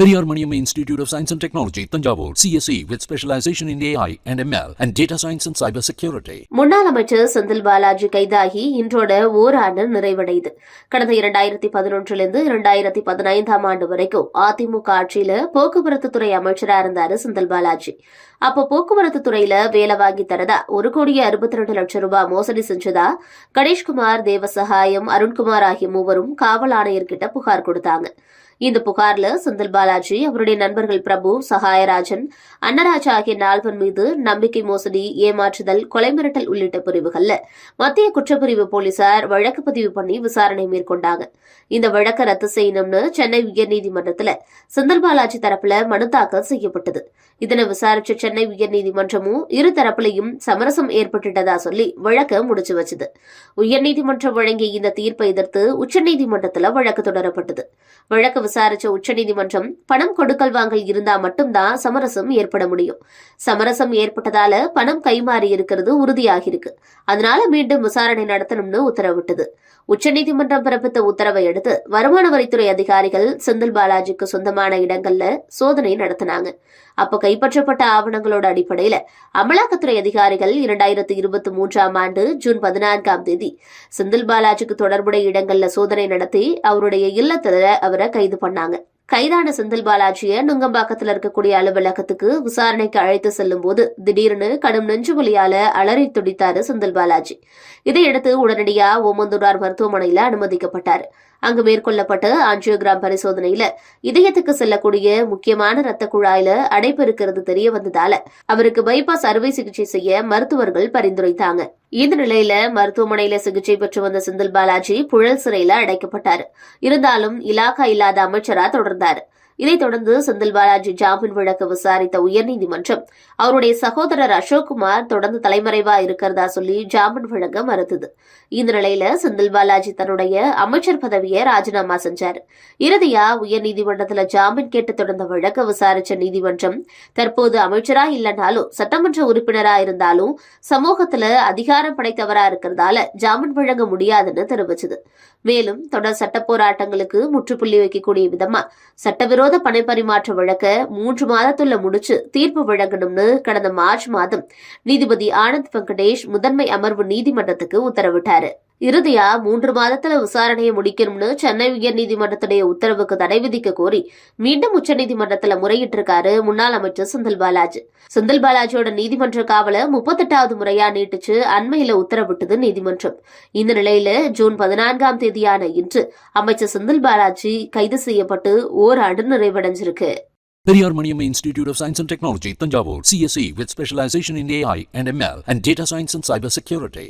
Periyar Maniammai institute of science and technology Thanjavur CSE with specialization in AI and ML and data science and cyber security முன்னாள் அமைச்சர் செந்தில் பாலாஜி கைதாகி இன்றோட ஓராண்டு நிறைவடையுது. கடந்த இரண்டாயிரத்தி பதினொன்றிலிருந்து இரண்டாயிரத்தி பதினைந்தாம் ஆண்டு வரைக்கும் அதிமுக ஆட்சியில போக்குவரத்து துறை அமைச்சரா இருந்தாரு செந்தில் பாலாஜி. அப்போ போக்குவரத்து துறையில வேலை வாங்கி தரதா ஒரு கோடியே அறுபத்தி ரெண்டு லட்சம் ரூபாய் மோசடி செஞ்சதா? கணேஷ்குமார் தேவசகாயம் அருண்குமார் ஆகிய மூவரும் காவல் ஆணையர்கிட்ட புகார் கொடுத்தாங்க. இந்த புகார்ல செந்தில் பாலாஜி அவருடைய நண்பர்கள் பிரபு சகாயராஜன் அன்னராஜ் ஆகிய நால்வர் மீது நம்பிக்கை மோசடி ஏமாற்றுதல் கொலை மிரட்டல் உள்ளிட்ட பிரிவுகள்ல மத்திய குற்றப்பிரிவு போலீசார் வழக்கு பதிவு பண்ணி விசாரணை மேற்கொண்டாங்க. இந்த வழக்கை ரத்து செய்யணும்னு சென்னை உயர்நீதிமன்றத்துல செந்தில் பாலாஜி தரப்புல மனு தாக்கல் செய்யப்பட்டது. இதனை விசாரிச்ச சென்னை உயர்நீதிமன்றமும் இரு தரப்புலையும் சமரசம் ஏற்பட்டுட்டதா சொல்லி வழக்க முடிச்சு வச்சது. உயர்நீதிமன்றம் வழங்கிய இந்த தீர்ப்பை எதிர்த்து உச்சநீதிமன்றத்துல வழக்கு தொடரப்பட்டது. வழக்கு விசாரிச்ச உச்சநீதிமன்றம் பணம் கொடுக்கல் வாங்கல் இருந்தா மட்டும்தான் சமரசம் ஏற்பட முடியும். சமரசம் ஏற்பட்டதால பணம் கைமாறி இருக்கிறது உறுதியாகிருக்கு அதனால மீண்டும் விசாரணை நடத்தணும்னு உத்தரவிட்டது. உச்சநீதிமன்றம் பிறப்பித்த உத்தரவை அடுத்து வருமான வரித்துறை அதிகாரிகள் செந்தில் பாலாஜிக்கு சொந்தமான இடங்கள்ல சோதனை நடத்தினாங்க. அப்ப கைப்பற்றப்பட்ட ஆவணங்களோட அடிப்படையில அமலாக்கத்துறை அதிகாரிகள் இரண்டாயிரத்தி இருபத்தி மூன்றாம் ஆண்டு ஜூன் பதினான்காம் தேதி செந்தில் பாலாஜிக்கு தொடர்புடைய இடங்கள்ல சோதனை நடத்தி அவருடைய இல்லத்துல அவரை கைது பண்ணாங்க. கைதான செந்தில் பாலாஜியை நுங்கம்பாக்கத்துல இருக்கக்கூடிய அலுவலகத்துக்கு விசாரணைக்கு அழைத்து செல்லும் போது திடீர்னு கடும் நெஞ்சு வலியால அலறி துடித்தாரு செந்தில் பாலாஜி. இதையடுத்து உடனடியா ஓமந்தூரார் மருத்துவமனையில அனுமதிக்கப்பட்டார். அங்கு மேற்கொள்ளப்பட்ட ஆஞ்சியோகிராம் பரிசோதனையில இதயத்துக்கு செல்லக்கூடிய முக்கியமான ரத்த குழாயில அடைப்பு இருக்கிறது தெரிய வந்ததால அவருக்கு பைபாஸ் அறுவை சிகிச்சை செய்ய மருத்துவர்கள் பரிந்துரைத்தாங்க. இந்த நிலையில மருத்துவமனையில சிகிச்சை பெற்று வந்த செந்தில் பாலாஜி புழல் சிறையில அடைக்கப்பட்டார். இருந்தாலும் இலாக்கா இல்லாத அமைச்சரா தொடர்ந்தார். இதைத் தொடர்ந்து செந்தில் பாலாஜி ஜாமீன் வழக்கு விசாரித்த உயர்நீதிமன்றம் அவருடைய சகோதரர் அசோக்குமார் தொடர்ந்து தலைமறைவா இருக்கிறதா சொல்லி ஜாமீன் வழங்க மறுத்தது. இந்த நிலையில செந்தில் பாலாஜி தன்னுடைய அமைச்சர் பதவியை ராஜினாமா செஞ்சார். இறுதியா உயர்நீதிமன்றத்துல ஜாமீன் கேட்டு தொடர்ந்த வழக்கு விசாரிச்ச நீதிமன்றம் தற்போது அமைச்சரா இல்லைனாலும் சட்டமன்ற உறுப்பினரா இருந்தாலும் சமூகத்துல அதிகாரம் படைத்தவரா இருக்கிறதால ஜாமீன் வழங்க முடியாதுன்னு தெரிவிச்சது. மேலும் தொடர் சட்ட போராட்டங்களுக்கு முற்றுப்புள்ளி வைக்கக்கூடிய விதமா சட்டவிரோத பணப்பரிமாற்ற வழக்க மூன்று மாதத்துள்ள முடிச்சு தீர்ப்பு வழங்கணும்னு கடந்த மார்ச் மாதம் நீதிபதி ஆனந்த் வெங்கடேஷ் முதன்மை அமர்வு நீதிமன்றத்துக்கு உத்தரவிட்டாரு. இறுதியா மூன்று மாதத்துல விசாரணையை முடிக்கணும்னு சென்னை உயர்நீதிமன்றத்துடைய உத்தரவுக்கு தடை விதிக்க கோரி மீண்டும் உச்சநீதிமன்றத்துல முறையிட்டிருக்காரு முன்னாள் அமைச்சர் செந்தில் பாலாஜி. செந்தில் பாலாஜியோட நீதிமன்ற காவலை முப்பத்தெட்டாவது முறையா நீட்டிச்சு அண்மையில உத்தரவிட்டது நீதிமன்றம். இந்த நிலையில ஜூன் பதினான்காம் தேதியான இன்று அமைச்சர் செந்தில் பாலாஜி கைது செய்யப்பட்டு ஓராண்டு நிறைவடைஞ்சிருக்கு. Periyar Maniamma Institute of Science and Technology, Tanjavur, CSE with specialization in AI and ML and data science and cyber security.